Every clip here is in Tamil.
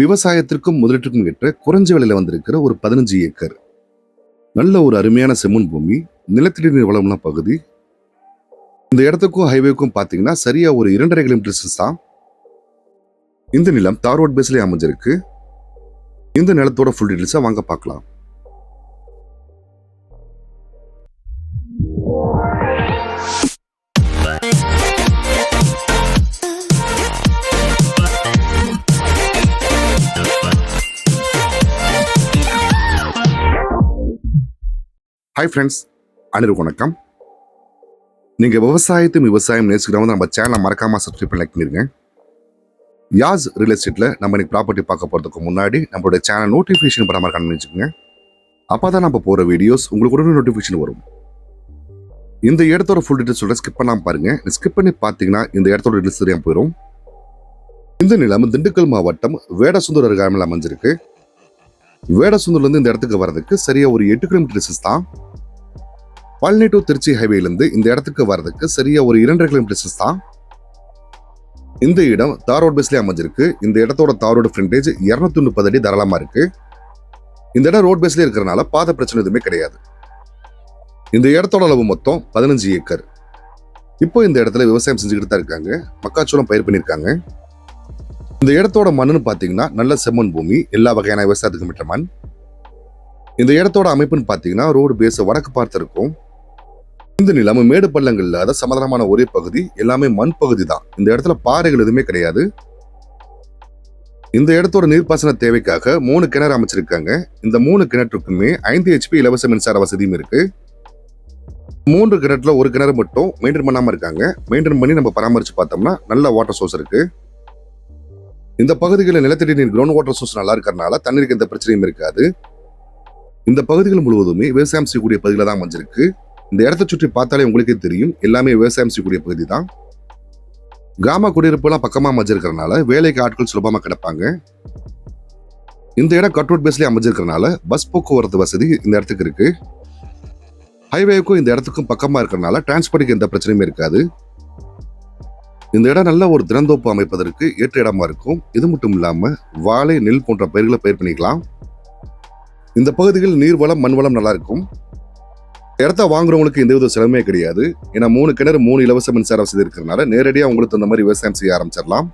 விவசாயத்திற்கும் முதலீட்டுக்கும் ஏற்ற குறைஞ்ச விலையில் வந்திருக்கிற ஒரு பதினஞ்சு ஏக்கர். நல்ல ஒரு அருமையான செம்மண் பூமி நிலத்தடி நீர் வளமுள்ள பகுதி. இந்த இடத்துக்கும் ஹைவேக்கும் பார்த்தீங்கன்னா சரியா ஒரு இரண்டரை கிலோமீட்டர் தான். இந்த நிலம் தார் ரோட் பேஸ்லேயே அமைஞ்சிருக்கு. இந்த நிலத்தோட ஃபுல் டீட்டெயில்ஸாக வாங்க பார்க்கலாம் ஹாய் ஃப்ரெண்ட்ஸ் அனைவருக்கும் வணக்கம். நீங்கள் விவசாயத்தையும் விவசாயம் நேசிக்கிறவங்க நம்ம சேனலை மறக்காமல் சப்ஸ்கிரைப் பண்ணி like பண்ணிருங்க. யாஸ் ரியல் எஸ்டேட்டில் நம்ம இன்னைக்கு ப்ராப்பர்ட்டி பார்க்க போகிறதுக்கு முன்னாடி நம்மளுடைய சேனல் நோட்டிஃபிகேஷன் பண்ண மாதிரி வச்சுக்கோங்க அப்போ தான் நம்ம போகிற வீடியோஸ் உங்களுக்கு உடனே நோட்டிஃபிகேஷன் வரும். இந்த இடத்தோட ஃபுல் டீட்டெயில்ஸ் சொல்ல ஸ்கிப் பண்ணாமல் பாருங்கள் ஸ்கிப் பண்ணி பார்த்தீங்கன்னா இந்த இடத்தோட டீட்டெயில்ஸ் தெரியாமல் போயிடும் இந்த நிலம் திண்டுக்கல் மாவட்டம் வேடசுந்தர் அருகாமையில் அமைஞ்சிருக்கு. வேடசுந்தூர்லேருந்து இந்த இடத்துக்கு வர்றதுக்கு சரியாக ஒரு எட்டு கிலோமீட்டர் டிஸ்டன்ஸ் தான். பழனி டு திருச்சி ஹைவேலேருந்து இந்த இடத்துக்கு வர்றதுக்கு சரியா ஒரு இரண்டரை கிலோமீட்டர் டிஸ்டன்ஸ் தான். இந்த இடம் தார் ரோட் பேஸ்லேயே அமைஞ்சிருக்கு. இந்த இடத்தோட தார் ரோடு ஃப்ரண்டேஜ் இரநூத்தி முப்பது அடி தாராளமாக இருக்கு. இந்த இடம் ரோட் பேஸ்லேயே இருக்கிறனால பாத பிரச்சனை எதுவுமே கிடையாது. இந்த இடத்தோட அளவு மொத்தம் பதினஞ்சு ஏக்கர். இப்போ இந்த இடத்துல விவசாயம் செஞ்சுக்கிட்டு தான் இருக்காங்க. மக்காச்சோளம் பயிர் பண்ணியிருக்காங்க. இந்த இடத்தோட மண்ணுன்னு பார்த்தீங்கன்னா நல்ல செம்மண் பூமி எல்லா வகையான விவசாயத்துக்கு மிட்ட மண். இந்த இடத்தோட அமைப்புன்னு பார்த்தீங்கன்னா ரோடு பேஸ் வடக்கு பார்த்து இருக்கும். இந்த நிலம் மேடு பள்ளங்கள் இல்லாத சமதளமான ஒரே பகுதி எல்லாமே மண் பகுதி தான். இந்த இடத்துல பாறைகள் எதுவுமே கிடையாது. இந்த இடத்தோட நீர்ப்பாசன தேவைக்காக மூணு கிணறு அமைச்சிருக்காங்க. இந்த மூணு கிணற்றுக்குமே ஐந்து ஹெச்பி இலவச மின்சார வசதியும் இருக்கு. மூன்று கிணற்றுல ஒரு கிணறு மட்டும் மெயின்டைன் பண்ணாம இருக்காங்க. மெயின்டைன் பண்ணி நம்ம பராமரிச்சு பார்த்தோம்னா நல்ல வாட்டர் சோர்ஸ் இருக்கு. இந்த பகுதிகளில் நிலத்தடி நீர் கிரவுண்ட் வாட்டர் சோர்ஸ் நல்லா இருக்கிறனால தண்ணீருக்கு எந்த பிரச்சனையும் இருக்காது. இந்த பகுதிகள் முழுவதுமே விவசாயம் செய்யக்கூடிய பகுதியில் தான் அமைஞ்சிருக்கு. இந்த இடத்தை சுற்றி பார்த்தாலே உங்களுக்கே தெரியும். எல்லாமே விவசாயம் செய்யக்கூடிய பகுதி தான். கிராம குடியிருப்புலாம் பக்கமாக அமைஞ்சிருக்கிறனால வேலைக்கு ஆட்கள் சுலபமாக கிடப்பாங்க. இந்த இடம் கட்ரோட் பேஸ்லேயே அமைஞ்சிருக்கிறனால பஸ் போக்குவரத்து வசதி இந்த இடத்துக்கு இருக்கு. ஹைவேக்கும் இந்த இடத்துக்கும் பக்கமாக இருக்கிறனால டிரான்ஸ்போர்ட்டுக்கு எந்த பிரச்சனையும் இருக்காது. இந்த இடம் நல்ல ஒரு திறந்தோப்பு அமைப்பதற்கு ஏற்ற இடமா இருக்கும். இது மட்டும் இல்லாம வாழை நெல் போன்ற பயிர்களை பயிர் பண்ணிக்கலாம். இந்த பகுதிகளில் நீர்வளம் மண்வளம் மண் வளம் நல்லா இருக்கும். இடத்த வாங்குறவங்களுக்கு எந்த வித சிரமமே கிடையாது. ஏன்னா மூணு கிணறு மூணு இலவச மின்சார வசதி இருக்கிறனால நேரடியாக உங்களுக்கு அந்த மாதிரி விவசாயம் செய்ய ஆரம்பிச்சிடலாம்.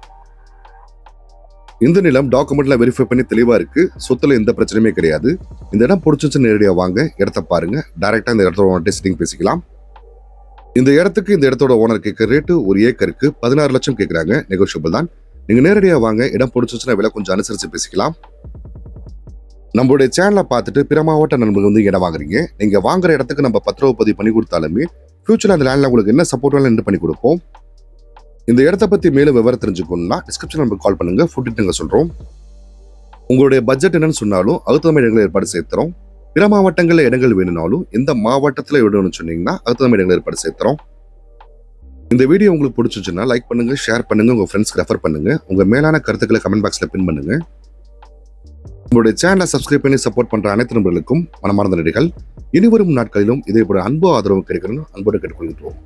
இந்த நிலம் டாக்குமெண்ட்ல வெரிஃபை பண்ணி தெளிவா இருக்கு. சொத்துல எந்த பிரச்சனையுமே கிடையாது. இந்த இடம் பிடிச்சிச்சு நேரடியாக வாங்க. இடத்த பாருங்க. டைரக்டா இந்த இடத்தோட டெஸ்டிங் பேசிக்கலாம். இந்த இடத்துக்கு இந்த இடத்தோட ஓனர் கேட்க ரேட்டு ஒரு ஏக்கருக்கு பதினாறு லட்சம் கேட்குறாங்க. நெகோஷியபிள் தான். நீங்கள் நேரடியாக வாங்க இடம் பிடிச்சிச்சுன்னா விலை கொஞ்சம் அனுசரித்து பேசிக்கலாம். நம்மளுடைய சேனலை பார்த்துட்டு பிற மாவட்ட நண்பர்கள் வந்து இடம் வாங்குறீங்க. நீங்கள் வாங்குற இடத்துக்கு நம்ம பத்திரவு பதிவு பண்ணி கொடுத்தாலுமே ஃபியூச்சரில் அந்த லேண்டில் உங்களுக்கு என்ன சப்போர்ட் வேணும் என்ன பண்ணி கொடுப்போம். இந்த இடத்த பற்றி மேலும் விவரம் தெரிஞ்சுக்கணும்னா டிஸ்கிரிப்ஷன் நம்பருக்கு கால் பண்ணுங்கள் ஃபுட் நாங்கள் சொல்கிறோம் உங்களுடைய பட்ஜெட் என்னன்னு சொன்னாலும் அதுக்கு மாதிரி இடங்களை ஏற்பாடு சேர்த்துறோம் பிற மாவட்டங்களில் இடங்கள் வேணும்னாலும் எந்த மாவட்டத்தில் விடணும்னு சொன்னீங்கன்னா அதுக்கு நம்ம இடங்களை ஏற்பாடு சேர்த்துறோம் இந்த வீடியோ உங்களுக்கு பிடிச்சிச்சுன்னா லைக் பண்ணுங்கள் ஷேர் பண்ணுங்கள் உங்கள் ஃப்ரெண்ட்ஸ்க்கு ரெஃபர் பண்ணுங்க. உங்கள் மேலான கருத்துக்களை கமெண்ட் பாக்ஸில் பின் பண்ணுங்கள் உங்களுடைய சேனலை சப்ஸ்கிரைப் பண்ணி சப்போர்ட் பண்ணுற அனைத்து நண்பர்களுக்கும் மனமார்ந்த நடிகள் இனிவரும் நாட்களிலும் இதே போல அன்பு ஆதரவு கிடைக்கணும்னு அன்போடு கேட்டுக்கொள்கிறோம்